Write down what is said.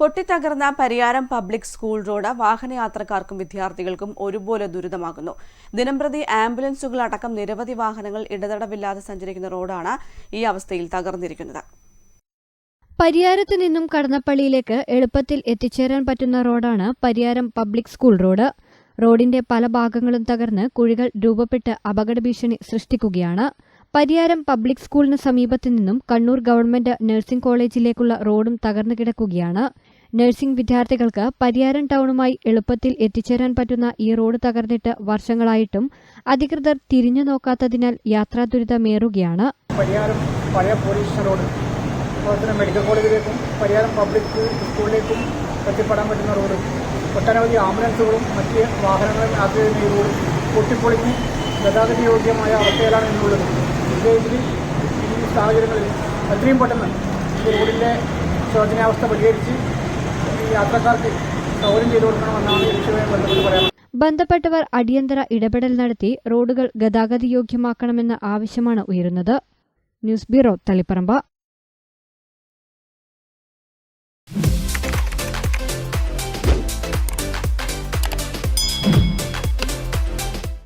പൊട്ടിത്തകർന്ന Pariyaram public school road വാഹനയാത്രക്കാർക്കും വിദ്യാർത്ഥികൾക്കും ഒരുപോലെ ദുരിതമാകുന്നു. ദിനംപ്രതി ആംബുലൻസുകൾ അടക്കം നിരവധി വാഹനങ്ങൾ ഇടതടവില്ലാതെ സഞ്ചരിക്കുന്ന റോഡാണ് ഈ അവസ്ഥയിൽ തകർന്നിരിക്കുന്നത്. പരിയാരത്ത് നിന്നും കടന്നപ്പള്ളിയിലേക്ക് എളുപ്പത്തിൽ എത്തിച്ചേരാൻ പറ്റുന്ന റോഡാണ് പരിയാരം പബ്ലിക് സ്കൂൾ റോഡ്. റോഡിന്റെ പല ഭാഗങ്ങളും തകർന്ന് കുഴികൾ രൂപപ്പെട്ട് അപകട ഭീഷണി സൃഷ്ടിക്കുകയാണ്. പരിയാരം പബ്ലിക് സ്കൂളിന് സമീപത്തു നിന്നും കണ്ണൂർ ഗവൺമെന്റ് നഴ്സിംഗ് കോളേജിലേക്കുള്ള റോഡും തകർന്നു കിടക്കുകയാണ്. നഴ്സിംഗ് വിദ്യാർത്ഥികൾക്ക് പരിയാരം ടൗണുമായി എളുപ്പത്തിൽ എത്തിച്ചേരാൻ പറ്റുന്ന ഈ റോഡ് തകർന്നിട്ട് വർഷങ്ങളായിട്ടും അധികൃതർ തിരിഞ്ഞു നോക്കാത്തതിനാൽ യാത്രാ ദുരിതമേറുകയാണ് പരിയാരം പഴയ police road medical Pariyaram public സ്കൂളിലേക്കും പറ്റുന്ന റോഡ്. ഒട്ടനവധി ആംബുലൻസുകളും മറ്റ് വാഹനങ്ങളും യാത്ര ചെയ്യുന്ന ഈ റോഡ് പൊട്ടിപ്പൊളിഞ്ഞ് ഗതാഗത യോഗ്യമായ അവസ്ഥയിലാണ് ഇന്നുള്ളത്. പ്രത്യേകിച്ച് ഈ സാഹചര്യങ്ങളിൽ എത്രയും പെട്ടെന്ന് ഈ റോഡിന്റെ ശോചനാവസ്ഥ പരിഹരിച്ച് ഈ യാത്രക്കാർക്ക് സൗകര്യം ചെയ്തു കൊടുക്കണമെന്നാണ് ഈ ബന്ധപ്പെട്ട് പറയാൻ ബന്ധപ്പെട്ടവർ അടിയന്തര ഇടപെടൽ നടത്തി റോഡുകൾ ഗതാഗതയോഗ്യമാക്കണമെന്ന ആവശ്യമാണ് ഉയരുന്നത്. News bureau Taliparamba.